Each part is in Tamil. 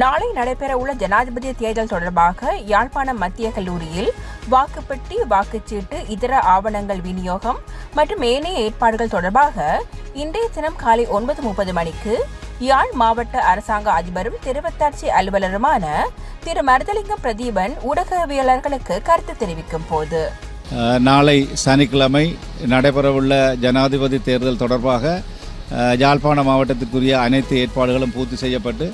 நாளை நடைபெறவுள்ள ஜனாதிபதி தேர்தல் தொடர்பாக யாழ்ப்பாணம் மத்திய கல்லூரியில் வாக்குப்பெட்டி வாக்குச்சீட்டு இதர ஆவணங்கள் விநியோகம் மற்றும் ஏனைய ஏற்பாடுகள் தொடர்பாக இன்றைய தினம் காலை ஒன்பது முப்பது மணிக்கு யாழ் மாவட்ட அரசாங்க அதிபரும் திருவத்தாட்சி அலுவலருமான திரு. மருதலிங்கம் பிரதீபன் ஊடகவியலர்களுக்கு கருத்து தெரிவிக்கும் போது. நாளை சனிக்கிழமை நடைபெறவுள்ள ஜனாதிபதி தேர்தல் தொடர்பாக யாழ்ப்பாண மாவட்டத்திற்குரிய அனைத்து ஏற்பாடுகளும் பூர்த்தி செய்யப்பட்டு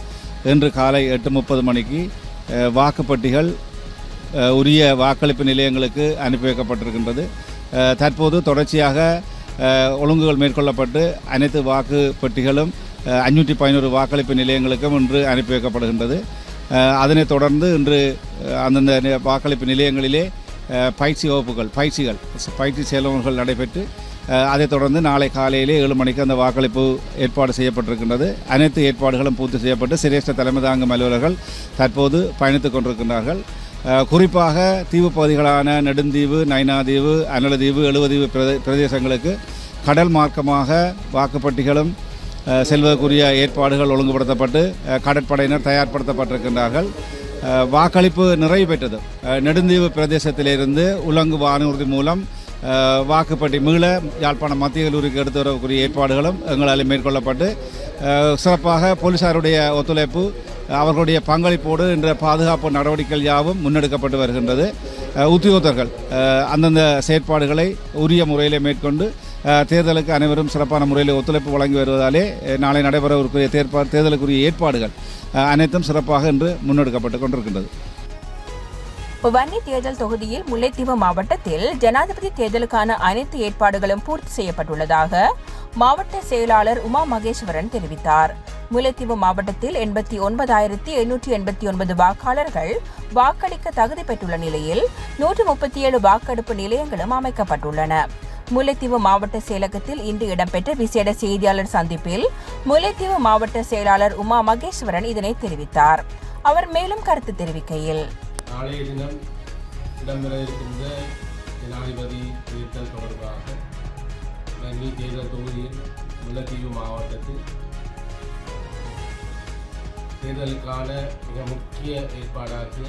இன்று காலை எட்டு முப்பது மணிக்கு வாக்குப்பட்டிகள் உரிய வாக்களிப்பு நிலையங்களுக்கு அனுப்பி வைக்கப்பட்டிருக்கின்றது. தற்போது தொடர்ச்சியாக ஒழுங்குகள் மேற்கொள்ளப்பட்டு அனைத்து வாக்கு பெட்டிகளும் அஞ்சூற்றி பதினோரு வாக்களிப்பு நிலையங்களுக்கும் இன்று அனுப்பி வைக்கப்படுகின்றது. அதனைத் தொடர்ந்து இன்று அந்தந்த வாக்களிப்பு நிலையங்களிலே பயிற்சி வகுப்புகள் பயிற்சிகள் பயிற்சி செயல்முறைகள் நடைபெற்று அதைத் தொடர்ந்து நாளை காலையிலே ஏழு மணிக்கு அந்த வாக்களிப்பு ஏற்பாடு செய்யப்பட்டிருக்கின்றது. அனைத்து ஏற்பாடுகளும் பூர்த்தி செய்யப்பட்டு சிரேஷ்ட தலைமை தாங்கும் அலுவலர்கள் தற்போது பயணித்துக் கொண்டிருக்கின்றார்கள். குறிப்பாக தீவு பகுதிகளான நெடுந்தீவு நைனாதீவு அனலதீவு எழுவதீவு பிரதே பிரதேசங்களுக்கு கடல் மார்க்கமாக வாக்குப்பட்டிகளும் செல்வதற்குரிய ஏற்பாடுகள் ஒழுங்குபடுத்தப்பட்டு கடற்படையினர் தயார்படுத்தப்பட்டிருக்கின்றார்கள். வாக்களிப்பு நிறைவு பெற்றது. நெடுந்தீவு பிரதேசத்திலிருந்து உலங்கு வானூர்தி மூலம் வாக்குப்பட்டி மீள யாழ்ப்பாணம் மத்திய கல்லூரிக்கு எடுத்து வரக்கூடிய ஏற்பாடுகளும் எங்களால் மேற்கொள்ளப்பட்டு சிறப்பாக போலீசாருடைய ஒத்துழைப்பு அவர்களுடைய பங்களிப்போடு என்ற பாதுகாப்பு நடவடிக்கைகள் யாவும் முன்னெடுக்கப்பட்டு வருகின்றது. உத்தியோகத்தர்கள் அந்தந்த செயற்பாடுகளை உரிய முறையில் மேற்கொண்டு தேர்தலுக்கு அனைவரும் சிறப்பான முறையில் ஒத்துழைப்பு வழங்கி வருவதாலே நாளை நடைபெறவிருக்கிற தேர்ப்பா தேர்தலுக்குரிய ஏற்பாடுகள் அனைத்தும் சிறப்பாக இன்று முன்னெடுக்கப்பட்டு கொண்டிருக்கின்றது. வன்னி தேர்தல் தொகுதியில் முல்லைத்தீவு மாவட்டத்தில் ஜனாதிபதி தேர்தலுக்கான அனைத்து ஏற்பாடுகளும் பூர்த்தி செய்யப்பட்டுள்ளதாக மாவட்ட செயலாளர் உமா மகேஸ்வரன் தெரிவித்தார். முல்லைத்தீவு மாவட்டத்தில் எண்பத்தி ஒன்பதாயிரத்தி எண்ணூற்றி எண்பத்தி ஒன்பது வாக்காளர்கள் வாக்களிக்க தகுதி பெற்றுள்ள நிலையில் நூற்று முப்பத்தி ஏழு வாக்கெடுப்பு நிலையங்களும் அமைக்கப்பட்டுள்ளன. முல்லைத்தீவு மாவட்ட செயலகத்தில் இன்று இடம்பெற்ற விசேட செய்தியாளர் சந்திப்பில் முல்லைத்தீவு மாவட்ட செயலாளர் உமா மகேஸ்வரன் இதனை தெரிவித்தார். அவர் மேலும் கருத்து தெரிவிக்கையில் நாளைய தினம் இடம்பெற இருக்கின்ற ஜனாதிபதி தேர்தல் தொடர்பாக வன்னி தேர்தல் தொகுதியில் முல்லைத்தீவு மாவட்டத்தில் தேர்தலுக்கான மிக முக்கிய ஏற்பாடாகிய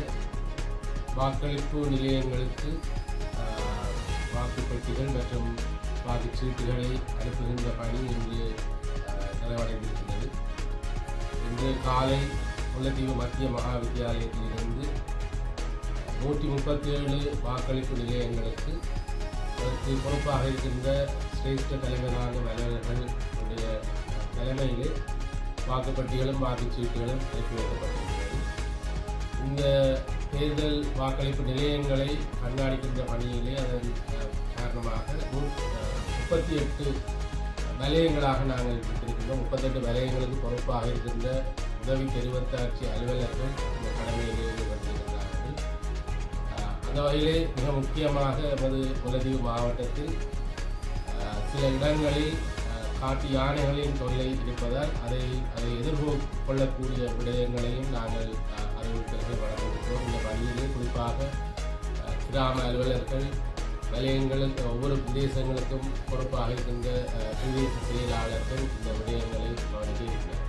வாக்களிப்பு நிலையங்களுக்கு வாக்குப்பட்டிகள் வாக்குப்பெட்டிகள் மற்றும் வாக்குச்சீட்டுகளை அனுப்புகின்ற பணி இன்று நிறைவடைந்திருக்கிறது. இன்று காலை முல்லைத்தீவு மத்திய மகா வித்தியாலயத்திலிருந்து நூற்றி முப்பத்தி ஏழு வாக்களிப்பு நிலையங்களுக்கு அதற்கு பொறுப்பாக இருக்கின்ற சிரேஷ்ட தலைவரான அலுவலர்கள் தலைமையிலே வாக்குப்பட்டிகளும் வாக்குச்சீட்டுகளும் அனுப்பி வைக்கப்பட்டிருக்கிறது. இந்த தேர்தல் வாக்களிப்பு நிலையங்களை கண்காணிக்கின்ற பணியிலே அதன் காரணமாக முப்பத்தி எட்டு வலயங்களாக நாங்கள் இருக்கின்றோம். முப்பத்தெட்டு வலயங்களுக்கு பொறுப்பாக இருக்கின்ற உதவி தெரிவத்தாட்சி அலுவலர்கள் இந்த கடமையிலே இந்த வகையிலே மிக முக்கியமாக எமது முல்லைத்தீவு மாவட்டத்தில் சில இடங்களில் காட்டு யானைகளின் தொல்லை இருப்பதால் அதை அதை எதிர்கொள்ளக்கூடிய விடயங்களையும் நாங்கள் ஆஹ் அறிவுறுத்தல்கள் வழங்கியிருக்கிறோம் இந்த பணியிலே குறிப்பாக கிராம அலுவலர்கள் வலயங்களில் ஒவ்வொரு பிரதேசங்களுக்கும் பொறுப்பாக இருக்கின்ற பிரதேச செயலாளர்கள் இந்த விடயங்களை கவனிக்க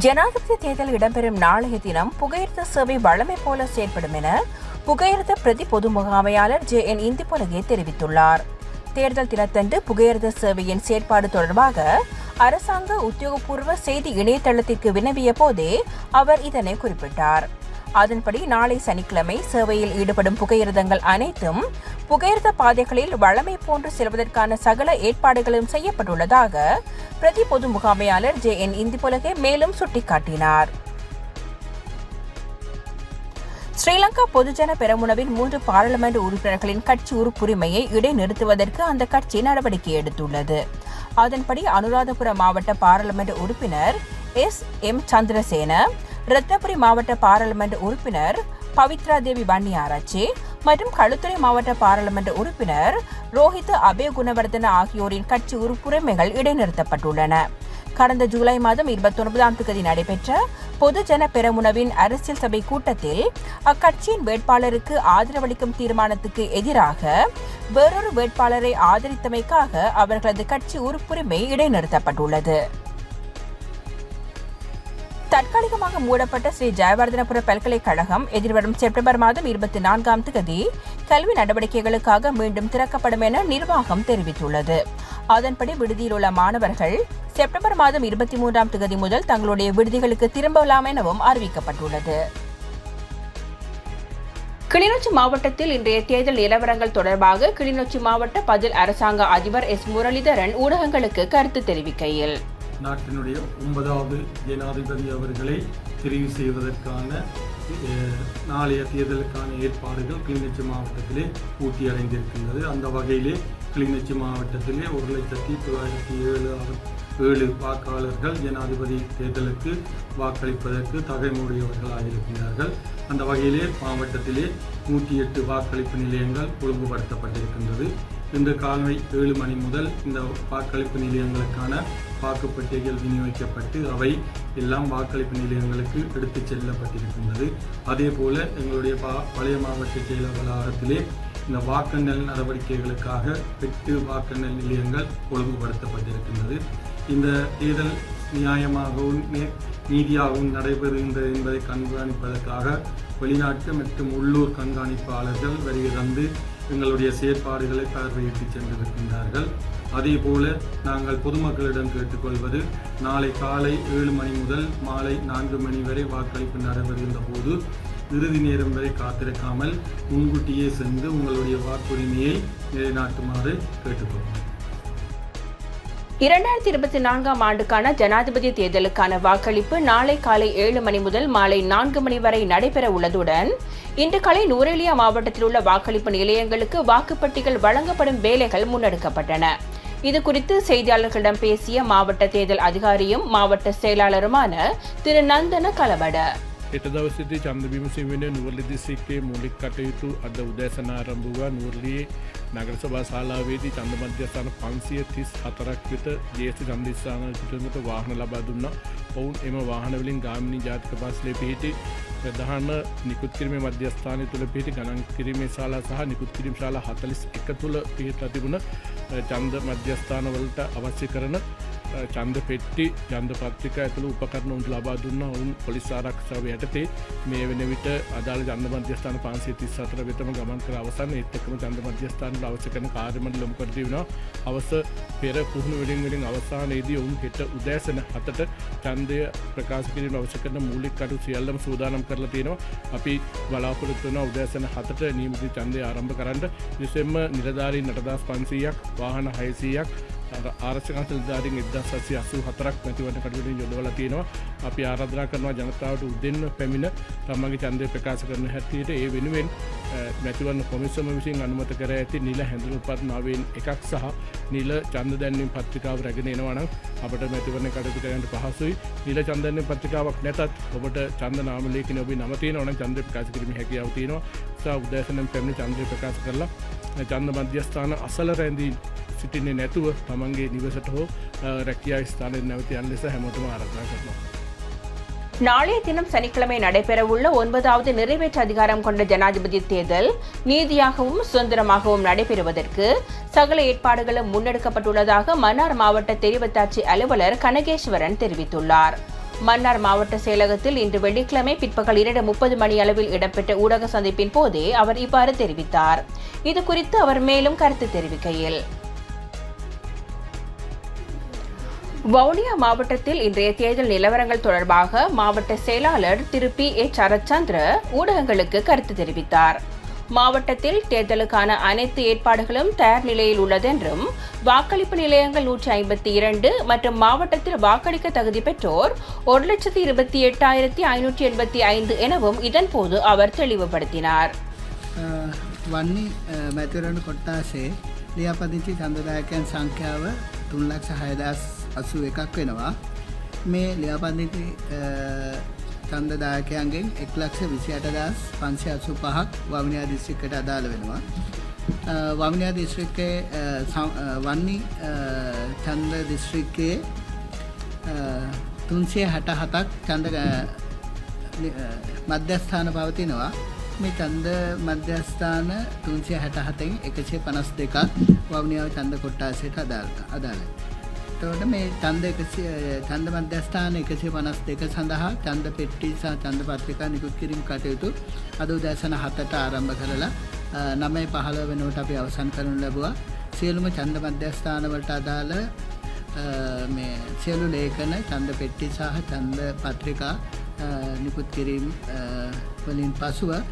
ஜனாதிபதி தேர்தல் இடம்பெறும் நாளைய தினம் புகையிர்த்த சேவை வழமை போல செயற்படும் என புகையிரத பிரதி பொது முகாமையாளர் ஜே என் இந்திபுலகே தெரிவித்துள்ளார். தேர்தல் தினத்தன்று புகையிரத சேவையின் செயற்பாடு தொடர்பாக அரசாங்க உத்தியோகபூர்வ செய்தி இணையதளத்திற்கு வினவிய போதே அவர் இதனை குறிப்பிட்டார். அதன்படி நாளை சனிக்கிழமை சேவையில் ஈடுபடும் புகையிரதங்கள் அனைத்தும் புகையிரத பாதைகளில் வழமை போன்று செல்வதற்கான சகல ஏற்பாடுகளும் செய்யப்பட்டுள்ளதாக பிரதி பொது முகாமையாளர் ஜே என் இந்திபுலகே மேலும் சுட்டிக்காட்டினார். ஸ்ரீலங்கா பொதுஜன பெரமுனவின் மூன்று பாராளுமன்ற உறுப்பினர்களின் கட்சி உறுப்புரிமையை இடைநிறுத்துவதற்கு அந்த கட்சி நடவடிக்கை எடுத்துள்ளது. அதன்படி அனுராதபுரம் மாவட்ட பாராளுமன்ற உறுப்பினர் எஸ். எம். சந்திரசேன ரத்னபுரி மாவட்ட பாராளுமன்ற உறுப்பினர் பவித்ரா தேவி பண்டியாராச்சி மற்றும் களுத்துறை மாவட்ட பாராளுமன்ற உறுப்பினர் ரோஹித் அபய குணவர்தன ஆகியோரின் கட்சி உறுப்புரிமைகள் இடைநிறுத்தப்பட்டுள்ளன. கடந்த ஜூலை மாதம் இருபத்தி ஒன்பதாம் தேதி நடைபெற்ற பொதுஜன பெரமுனவின் அரசியல் சபை கூட்டத்தில் அக்கட்சியின் வேட்பாளருக்கு ஆதரவளிக்கும் தீர்மானத்துக்கு எதிராக வேறொரு வேட்பாளரை ஆதரித்தமைக்காக அவர்களது கட்சி உறுப்புரிமை இடைநிறுத்தப்பட்டுள்ளது. தற்காலிகமாக மூடப்பட்ட ஸ்ரீ ஜெயவர்தனபுர பல்கலைக்கழகம் எதிர்வரும் செப்டம்பர் மாதம் இருபத்தி நான்காம் தேதி கல்வி நடவடிக்கைகளுக்காக மீண்டும் திறக்கப்படும் என நிர்வாகம் தெரிவித்துள்ளது. அதன்படி விடுதியில் உள்ள மாணவர்கள் செப்டம்பர் மாதம் இருபத்தி மூன்றாம் தேதி முதல் தங்களுடைய விடுதிகளுக்கு திரும்பலாம் எனவும் அறிவிக்கப்பட்டுள்ளது. கிளிநொச்சி மாவட்டத்தில் இன்றைய தேர்தல் நிலவரங்கள் தொடர்பாக கிளிநொச்சி மாவட்ட பதில் அரசாங்க அதிபர் எஸ் முரளிதரன் ஊடகங்களுக்கு கருத்து தெரிவிக்கையில். நாட்டினுடைய ஒன்பதாவது ஜனாதிபதி அவர்களை தெரிவு செய்வதற்கான நாளைய தேர்தலுக்கான ஏற்பாடுகள் கிளிநொச்சி மாவட்டத்திலே பூர்த்தி அடைந்திருக்கின்றது. அந்த வகையிலே கிளிநொச்சி மாவட்டத்திலே ஒரு லட்சத்தி தொள்ளாயிரத்தி ஏழு ஏழு வாக்காளர்கள் ஜனாதிபதி தேர்தலுக்கு வாக்களிப்பதற்கு தகைமுடையவர்களாக இருக்கிறார்கள் அந்த வகையிலே மாவட்டத்திலே நூற்றி எட்டு வாக்களிப்பு நிலையங்கள் ஒழுங்குபடுத்தப்பட்டிருக்கின்றது இன்று காலை ஏழு மணி முதல் இந்த வாக்களிப்பு நிலையங்களுக்கான வாக்குப்பட்டிகைகள் விநியோகிக்கப்பட்டு அவை எல்லாம் வாக்களிப்பு நிலையங்களுக்கு எடுத்துச் செல்லப்பட்டிருக்கின்றது. அதே போல எங்களுடைய பா- பழைய மாவட்ட செயலர் வளாகத்திலே இந்த வாக்கெண்ணல் நடவடிக்கைகளுக்காக எட்டு வாக்கெண்ணல் நிலையங்கள் ஒழுங்குபடுத்தப்பட்டிருக்கின்றது. இந்த தேர்தல் நியாயமாகவும் நீதியாகவும் நடைபெறுகின்றது என்பதை கண்காணிப்பதற்காக வெளிநாட்டு மற்றும் உள்ளூர் கண்காணிப்பாளர்கள் வருகை தந்து எங்களுடைய செயற்பாடுகளை பார்வையிட்டு சென்றிருக்கின்றார்கள். அதே போல நாங்கள் பொதுமக்களிடம் கேட்டுக்கொள்வது நாளை காலை ஏழு மணி முதல் மாலை நான்கு மணி வரை வாக்களிப்பு நடைபெறுகின்ற போது இறுதி நேரம் வரை காத்திருக்காமல் முன்கூட்டியே சென்று உங்களுடைய வாக்குரிமையை நிலைநாட்டுமாறு கேட்டுக்கொள்கிறோம் இரண்டாயிரத்தி இருபத்தி நான்காம் ஆண்டுக்கான ஜனாதிபதி தேர்தலுக்கான வாக்களிப்பு நாளை காலை ஏழு மணி முதல் மாலை நான்கு மணி வரை நடைபெற உள்ளதுடன் இன்று காலை நூரேலியா மாவட்டத்தில் உள்ள வாக்களிப்பு நிலையங்களுக்கு வாக்குப்பட்டிகள் வழங்கப்படும் வேலைகள் முன்னெடுக்கப்பட்டன இது குறித்து செய்தியாளர்களிடம் பேசிய மாவட்ட தேர்தல் அதிகாரியும் மாவட்ட செயலாளருமான திரு நந்தன கலவட එට දවසිදි චන්දබිමසිවෙන නුවරලි දිසික්කේ මුලික් කටයුතු අද උදෑසනාරම්භවා නුවරලියේ නගර සභා ශාලාවේදී චන්ද මධ්‍යස්ථාන පන්සිය තිස් හතරක් වෙත ජේෂ්ඨ චන්දිස්ථාන චිටමට වාහන ලබා දුන්න ඔවුන් එම වාහනවලින් ගාමිණි ජාතික පස්ලේ පිහිටි ප්‍රධාන නිකුත් කිරීම මධ්‍යස්ථානය තුළ පිහිටි ගණන් කිරීමේ ශාලා සහ නිකුත් කිරීම ශාලා හතලිස් එක තුළ පිහිට තිබුණ චන්ද මධ්‍යස්ථානවලට අවශ්‍ය කරන චන්ද පෙට්ටි ජන්ද පත්තික ඇතුළ උපකරන උන්ට ලබා දුන්න ඔවුන් පොලිස් ආරක්ෂාව යටතේ. මේ වෙන විට අදාළ ජන්ද මධ්‍යස්ථාන පන්සේ තිස් අතර වෙතම ගමන් කර අවසන්. එත්තකම ජන්ද මධ්‍යස්ථාන අවශ්‍ය කරන කාර්යමට ලොමු කරදවෙන අවස පෙර පුහුණු වෙලින් වලින් අවසානයේදී ඔවුන් හෙට උදෑසන හතට චන්දය ප්‍රකාශ කිරීම අවශ්‍ය කරන මූලික් කටු සියල්ලම සූදානම් කරලා තියෙනවා. අපි බලාපොරොත්තුවන උදෑසන හතට නීමති චන්දය ආරම්භ කරන්න. විසෙම්ම නිලධාරී නටදස් පන්සීයක් වාහන හයිසීයක් ආරශකන්තල් ධාරින් එදදා සසි අසු හතරක් නැතිවට කටුලින් යොදවල තියෙනවා. අපි ආරාධනා කරනවා ජනතාවට උදෙන්න පැමිණ තමගේ චන්දය ප්‍රකාශ කරන හැටියට ඒ වෙනුවෙන් මැතිවන්න කොමිසම විසින් අනුමත කර ඇති නිල හැඳුණු පත් නාවෙන් එකක් සහ නිල චන්ද දැන්නින් පත්‍රිකාව රැගෙන එනවනම් අපට මැතිවරණ කටයුතු කරන්නට පහසුයි. නිල චන්දන්නේ පත්‍රිකාවක් නැතත් ඔබට චන්ද නාමලේක ඔබ නමතින ඕන චන්ද ප්‍රකාශ කිරීම හැකියාව තියෙනවා. සා උදෑසනම් පැමිණි චන්ද්‍රය ප්‍රකාශ කරලා චන්ද මධ්‍යස්ථාන අසල රැඳී සිටින්නේ නැතුව තමන්ගේ නිවසට හෝ රැකියා ස්ථානය නැවති යන් ලෙස හැමෝටම ආරධනා කරනවා. நாளைய தினம் சனிக்கிழமை நடைபெறவுள்ள ஒன்பதாவது நிறைவேற்று அதிகாரம் கொண்ட ஜனாதிபதி தேர்தல் நீதியாகவும் சுதந்திரமாகவும் நடைபெறுவதற்கு சகல ஏற்பாடுகளும் முன்னெடுக்கப்பட்டுள்ளதாக மன்னார் மாவட்ட தெரிவத்தாட்சி அலுவலர் கனகேஸ்வரன் தெரிவித்துள்ளார் மன்னார் மாவட்ட செயலகத்தில் இன்று வெள்ளிக்கிழமை பிற்பகல் இரண்டு முப்பது மணி அளவில் இடம்பெற்ற ஊடக சந்திப்பின் போதே அவர் இவ்வாறு தெரிவித்தார் இது குறித்து அவர் மேலும் கருத்து தெரிவிக்கையில் வவுனியா மாவட்டத்தில் இன்றைய தேர்தல் நிலவரங்கள் தொடர்பாக மாவட்ட செயலாளர் திரு பி ஏ சரத்சந்திர ஊடகங்களுக்கு கருத்து தெரிவித்தார் மாவட்டத்தில் தேர்தலுக்கான அனைத்து ஏற்பாடுகளும் தயார் நிலையில் உள்ளதென்றும் வாக்களிப்பு நிலையங்கள் நூற்றி ஐம்பத்தி இரண்டு மற்றும் மாவட்டத்தில் வாக்களிக்க தகுதி பெற்றோர் ஒரு லட்சத்தி இருபத்தி எட்டாயிரத்தி ஐநூற்றி எண்பத்தி ஐந்து எனவும் இதன்போது அவர் தெளிவுபடுத்தினார் අ, වන්නේ මැතිවරණ කොට්ටාසේ ලියාපදිංචි චන්දදායකයන් සංඛ්‍යාව තුන්ලක්ෂ හයදස් අසු එකක් වෙනවා. මේ ලියාපදිංචි චන්දදායකයන්ගෙන් එක්ලක්ෂ විසි අටදස් පංශය අසු පහක් වමිනයා දිස්ත්‍රික්කට අදාළ වෙනවා. අ, වමිනයා දිස්ත්‍රික්කේ වන්නි චන්ද දිස්ත්‍රික්කයේ තුන්සේ හට හතක් චන්ද මධ්‍යස්ථාන පවතිනවා. මේ චන්ද මධ්‍යස්ථාන තුන්සිය හැට හතෙන් එකසේ පනස් දෙකක් වවනියාව චන්ද කොට්ටාසයට අදාල් අදාළ. එතවට මේ චන්ද චන්ද මධ්‍යස්ථාන එකසි පනස් දෙක සඳහා චන්ද පෙට්ටි සහ චන්ද පත්‍රිකා නිකුත් කිරීම කටයුතු අද උදැසන හතට ආරම්භ කරලා අ, නමයි පහළ වෙනුවට අපි අවසන් කරනු ලැබවා සියලුම චන්ද මධ්‍යස්ථානවලට අදාළ අ, මේ සියලු ලේඛන චන්ද පෙට්ටි සහ චන්ද පත්‍රිකා අ, නිකුත් කිරීම් අ, වලින් පසුව අ,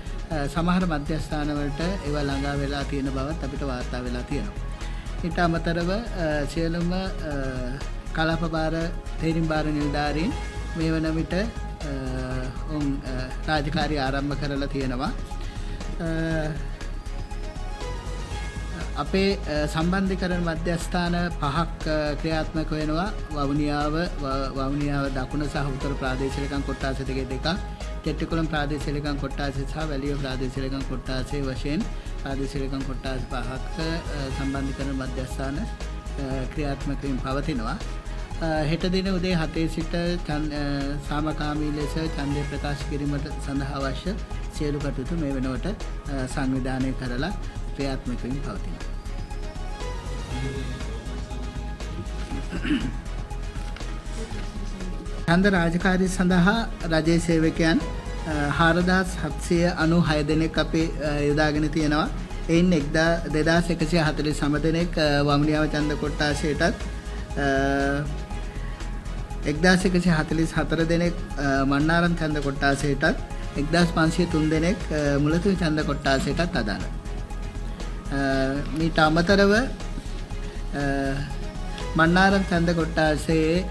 සමහර මධ්‍යස්ථානවලට ඒව ළඟා වෙලා තියෙන බවත් අපිට වාර්තා වෙලා තියෙනවා. හිට අමතරව සියලුම කලාපබාර තේරින් බාර නිල්ධාරීන් මේ වනවිට ඔුන් රාජකාරි ආරම්භ කරලා තියෙනවා. අපේ සම්බන්ධිකරන මධ්‍යස්ථාන පහක් ක්‍රියාත්මක වෙනවා. වවනියාව වවනියාව දකුණ සහතර ප්‍රාදේශලකන් කොට්ටාසතක දෙක ෙට්ටිකුලම් ප්‍රාදේශලකන් කොට්ටාසේ සහ වැලිය ප්‍රාදේශලකන් කොට්ටාසේ වශයෙන් ප්‍රාදේශිකයන් කොට්ටාස පහක් අ, සම්බන්ධිකරණ මධ්‍යස්ථාන අ, ක්‍රියාත්මක වීම පවතිනවා. අ, හෙට දින උදේ හතේ සිට චන්- අ, සාමකාමී ලෙස ඡන්දය ප්‍රකාශ කිරීමට සඳහා අවශ්‍ය සියලු කටයුතු මේ වෙනවට අ, සංවිධානය කරලා ක්‍රියාත්මක වීම පවතිනවා. ඡන්ද රාජකාරී සඳහා රජයේ සේවකයන් හාරදාස් හත්සය අනු හය දෙනෙක් අපේ අ, යොදාගෙන තියෙනවා. එයින් එක්දා දෙදස් එකසිය හතලි සම දෙනෙක් අ, වමනිාව චන්ද කොට්ටාශයටත් එක්දස් එකසි හතලිස් හතර දෙනෙක් අ, මන්නාරම් චන්ද කොට්ටාසයටත් එක්දස් පන්සිය තුන් දෙනෙක් අ, මුලතුව චන්ද කොට්ටාසයටත් අදාළ මීට අමතරව අ, මන්නාරම් චන්ද කොට්ටාසේ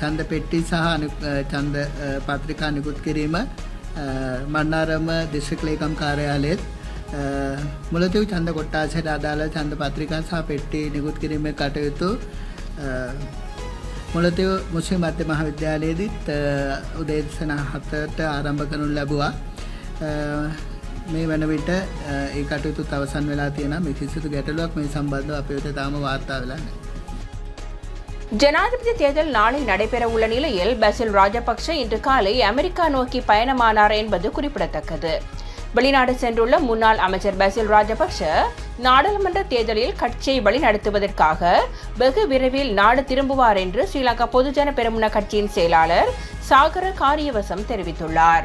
චන්ද පෙට්ටි සහ අනු- අ, චන්ද අ, පත්‍රිකා නිකුත් කිරීම අ, මන්නාරම දිස්ත්‍රික් ලේකම් කාර්යාලයේත් අ, මුලතිව් චන්ද කොට්ටාසයට අදාළ චන්ද පත්‍රිකා සහ පෙට්ටි නිකුත් කිරීමේ කටයුතු අ, මුලතිව මුස්ලිම් මධ්‍ය මහාවිද්‍යාලයේදීත් අ, උදේසන හතට ආරම්භ කරනු ලැබුවා. අ, මේ වන විට අ, ඒ කටයුතුත් අවසන් වෙලා තියෙනවා. මේ කිසිදු ගැටලුවක් මේ සම්බන්ධව අපේ වෙත තාම වාර්තා වෙලා නැහැ. ஜனாதிபதி தேர்தல் நாளை நடைபெற உள்ள நிலையில் பசில் ராஜபக்ஷ இன்று காலை அமெரிக்கா நோக்கி பயணமானார் என்பது குறிப்பிடத்தக்கது. வெளிநாடு சென்றுள்ள முன்னாள் அமைச்சர் பசில் ராஜபக்ஷ நாடாளுமன்ற தேர்தலில் கட்சியை வழிநடத்துவதற்காக வெகு விரைவில் நாடு திரும்புவார் என்று ஸ்ரீலங்கா பொதுஜன பெருமுன கட்சியின் செயலாளர் சாகர காரியவசம் தெரிவித்துள்ளார்.